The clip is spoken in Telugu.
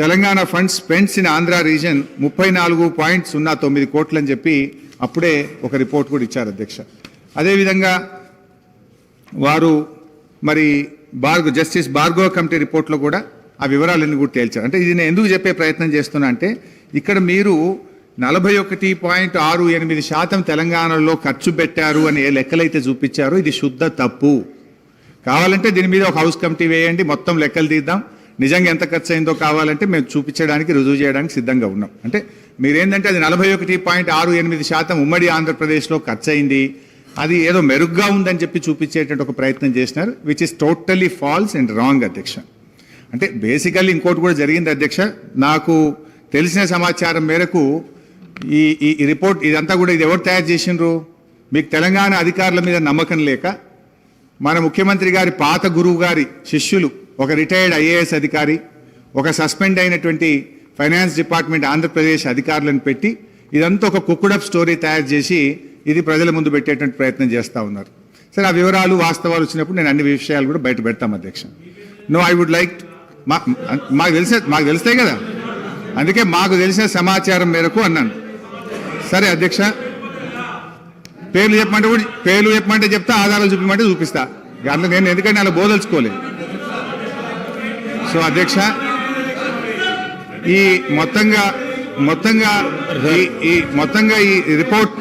Telangana funds spends in Andhra region ముప్పై నాలుగు పాయింట్ సున్నా తొమ్మిది కోట్లు అని చెప్పి అప్పుడే ఒక రిపోర్ట్ కూడా ఇచ్చారు అధ్యక్ష. అదేవిధంగా వారు మరి బార్గో జస్టిస్ బార్గో కమిటీ రిపోర్ట్లో కూడా ఆ వివరాలన్నీ కూడా తేల్చారు. అంటే ఇది నేను ఎందుకు చెప్పే ప్రయత్నం చేస్తున్నా అంటే ఇక్కడ మీరు నలభై ఒకటి పాయింట్ ఆరు ఎనిమిది శాతం తెలంగాణలో ఖర్చు పెట్టారు అని ఏ లెక్కలైతే చూపించారో. ఇది శుద్ధ తప్పు. కావాలంటే దీని మీద ఒక హౌస్ కమిటీ వేయండి మొత్తం లెక్కలు తీద్దాం. నిజంగా ఎంత ఖర్చు అయిందో కావాలంటే మేము చూపించడానికి రుజువు చేయడానికి సిద్ధంగా ఉన్నాం. అంటే మీరేంటంటే అది నలభై ఒకటి పాయింట్ ఆరు ఎనిమిది శాతం ఉమ్మడి ఆంధ్రప్రదేశ్లో ఖర్చు అయింది అది ఏదో మెరుగ్గా ఉందని చెప్పి చూపించేటువంటి ఒక ప్రయత్నం చేసినారు which is totally false and wrong అధ్యక్ష. అంటే బేసికల్లీ ఇంకోటి కూడా జరిగింది అధ్యక్ష. నాకు తెలిసిన సమాచారం మేరకు ఈ ఈ ఈ రిపోర్ట్ ఇదంతా కూడా ఇది ఎవరు తయారు చేసిండ్రు? మీకు తెలంగాణ అధికారుల మీద నమ్మకం లేక మన ముఖ్యమంత్రి గారి పాత గురువు గారి శిష్యులు ఒక రిటైర్డ్ ఐఏఎస్ అధికారి ఒక సస్పెండ్ అయినటువంటి ఫైనాన్స్ డిపార్ట్మెంట్ ఆంధ్రప్రదేశ్ అధికారులను పెట్టి ఇదంతా ఒక కుక్కుడప్ స్టోరీ తయారు చేసి ఇది ప్రజల ముందు పెట్టేటువంటి ప్రయత్నం చేస్తూ ఉన్నారు. సరే ఆ వివరాలు వాస్తవాలు వచ్చినప్పుడు నేను అన్ని విషయాలు కూడా బయట పెడతాం అధ్యక్ష. నో ఐ వుడ్ లైక్ మా మాకు తెలిసే మాకు తెలుస్తాయి కదా? అందుకే మాకు తెలిసిన సమాచారం మేరకు అన్నాను. సరే అధ్యక్ష పేర్లు చెప్పమంటే కూడా పేర్లు చెప్పమంటే చెప్తా ఆధారాలు చూపించమంటే చూపిస్తా. అందులో నేను ఎందుకంటే అలా బోదలుచుకోలేదు. సో అధ్యక్ష ఈ మొత్తంగా మొత్తంగా ఈ మొత్తంగా ఈ రిపోర్ట్